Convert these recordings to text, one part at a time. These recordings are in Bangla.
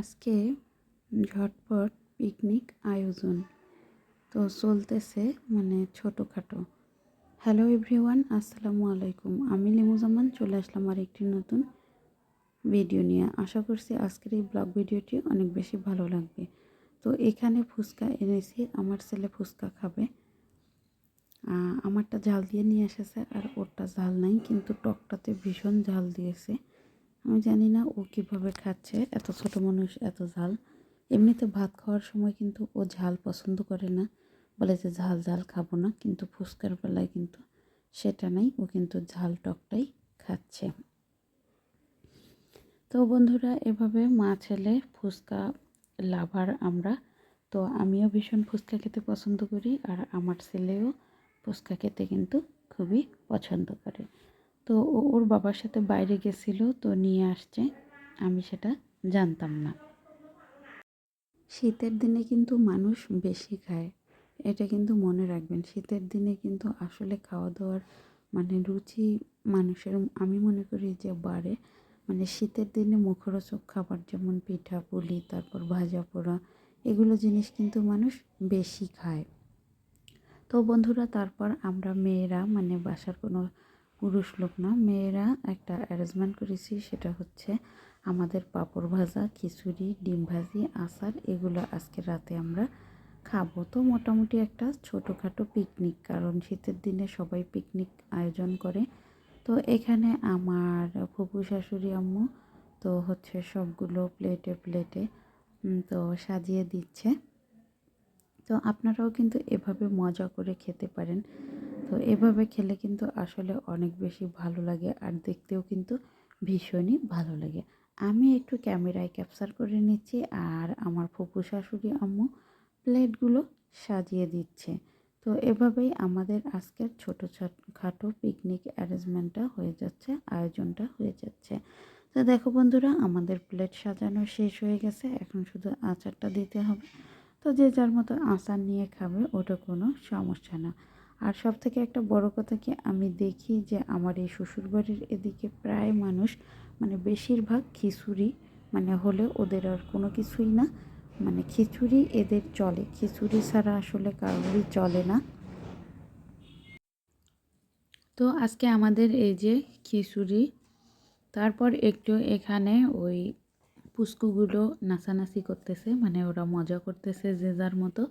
আজকে ঝটপট পিকনিক আয়োজন। তো চলতেছে মানে ছোটোখাটো। হ্যালো এভরিওয়ান, আসসালামু আলাইকুম। আমি লিমুজামান, চলে আসলাম আর একটি নতুন ভিডিও নিয়ে। আশা করছি আজকের এই ব্লগ ভিডিওটি অনেক বেশি ভালো লাগবে। তো এখানে ফুচকা এনেছি, আমার ছেলে ফুচকা খাবে। আমারটা ঝাল দিয়ে নিয়ে এসেছে আর ওরটা ঝাল নাই, কিন্তু টকটাতে ভীষণ ঝাল দিয়েছে। আমি জানি না ও কীভাবে খাচ্ছে, এত ছোট মানুষ, এত ঝাল। এমনিতে ভাত খাওয়ার সময় কিন্তু ও ঝাল পছন্দ করে না। বলে যে ঝাল ঝাল খাব না, কিন্তু ফুচকার বেলায় কিন্তু সেটা নাই, ও কিন্তু ঝাল টকটাই খাচ্ছে। তো বন্ধুরা, এভাবে মা, ছেলে, ফুচকা লাভার আমরা। তো আমিও ভীষণ ফুচকা খেতে পছন্দ করি, আর আমার ছেলেও ফুচকা খেতে কিন্তু খুবই পছন্দ করে। তো ওর বাবার সাথে বাইরে গেছিল, তো নিয়ে আসছে। আমি সেটা জানতাম না। শীতের দিনে কিন্তু মানুষ বেশি খায়। এটা কিন্তু মনে রাখবেন, শীতের দিনে কিন্তু আসলে খাওয়া দাওয়ার মানে রুচি মানুষের, আমি মনে করি যে বাড়ে। মানে শীতের দিনে মুখরোচক খাবার যেমন পিঠা, পুলি, তারপর ভাজা পোড়া, এগুলো জিনিস কিন্তু মানুষ বেশি খায়। তো বন্ধুরা, তারপর আমরা মেয়েরা মানে বাসার কোনো পুরুষ লোক না, মেয়েরা একটা অ্যারেঞ্জমেন্ট করেছি, সেটা হচ্ছে আমাদের পাঁপড় ভাজা, খিচুড়ি, ডিম ভাজি, আচার, এগুলো আজকে রাতে আমরা খাব। তো মোটামুটি একটা ছোটোখাটো পিকনিক কারণ শীতের দিনে সবাই পিকনিক আয়োজন করে। তো এখানে আমার ফুপু শাশুড়ি আম্মু, তো হচ্ছে সবগুলো প্লেটে প্লেটে তো সাজিয়ে দিচ্ছে। তো আপনারাও কিন্তু এভাবে মজা করে খেতে পারেন। তো এভাবে খেলে কিন্তু আসলে অনেক বেশি ভালো লাগে আর দেখতেও কিন্তু ভীষণই ভালো লাগে। আমি একটু ক্যামেরায় ক্যাপচার করে নিচ্ছি আর আমার ফুপু শাশুড়ি আম্মু প্লেটগুলো সাজিয়ে দিচ্ছে। তো এভাবেই আমাদের আজকের ছোটো খাটো পিকনিক অ্যারেঞ্জমেন্টটা হয়ে যাচ্ছে, আয়োজনটা হয়ে যাচ্ছে। তো দেখো বন্ধুরা, আমাদের প্লেট সাজানো শেষ হয়ে গেছে, এখন শুধু আচারটা দিতে হবে। তো যে যার মতো আচার নিয়ে খাবে, ওটা কোনো সমস্যা না। আর সব থেকে একটা বড় কথা কি, আমি দেখি যে আমার এই শ্বশুরবাড়ির এদিকে প্রায় মানুষ মানে বেশিরভাগ খিচুড়ি মানে হলে ওদের আর কোনো কিছুই না মানে খিচুড়ি এদের চলে। খিচুড়ি ছাড়া আসলে কারোরই চলে না। তো আজকে আমাদের এই যে খিচুড়ি, তারপর একটু এখানে ওই পুস্কুগুলো নাচানাচি করতেছে মানে ওরা মজা করতেছে যে যার মতো।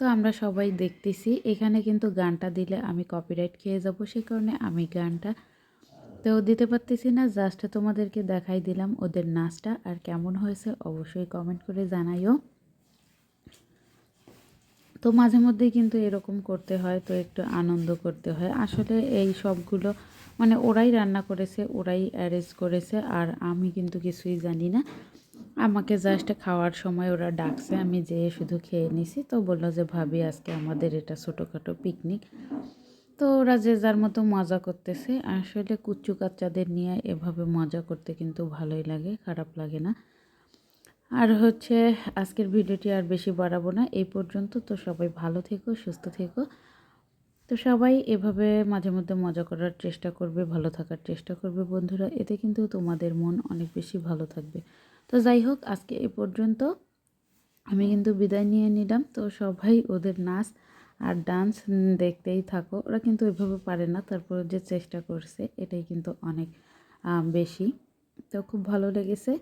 তো আমরা সবাই দেখতেছি। এখানে কিন্তু গানটা দিলে আমি কপিরাইট খেয়ে যাব, সে কারণে আমি গানটা। তো দিতে পারতেছি না জাস্ট তোমাদেরকে দেখাই দিলাম ওদের নাচটা আর কেমন হয়েছে অবশ্যই কমেন্ট করে জানাইও। তো মাঝে মধ্যেই কিন্তু এরকম করতে হয়, তো একটু আনন্দ করতে হয়। আসলে এই সবগুলো মানে ওরাই রান্না করেছে, ওরাই অ্যারেঞ্জ করেছে, আর আমি কিন্তু কিছুই জানি না। আমাকে জাস্ট খাওয়ার সময় ওরা ডাকছে, আমি যেয়ে শুধু খেয়ে নিছি। তো বলল যে, ভাবি, আজকে আমাদের এটা ছোটোখাটো পিকনিক তো ওরা যে যার মতো মজা করতেছে, আসলে কুচ্চু কাচ্চাদের নিয়ে এভাবে মজা করতে কিন্তু ভালোই লাগে, খারাপ লাগে না। আর হচ্ছে, আজকের ভিডিওটি আর বেশি বাড়াবো না, এই পর্যন্ত। তো সবাই ভালো থেকো, সুস্থ থেকো। তো সবাই এভাবে মাঝে মধ্যে মজা করার চেষ্টা করবে, ভালো থাকার চেষ্টা করবে বন্ধুরা। এতে কিন্তু তোমাদের মন অনেক বেশি ভালো থাকবে। তো যাই হোক, আজকে এ পর্যন্ত। আমি কিন্তু বিদায় নিয়ে নিলাম। তো সবাই ওদের নাচ আর ডান্স দেখতেই থাকো। ওরা কিন্তু ওইভাবে পারে না, তারপর যে চেষ্টা করছে, এটাই কিন্তু অনেক বেশি। তো খুব ভালো লেগেছে।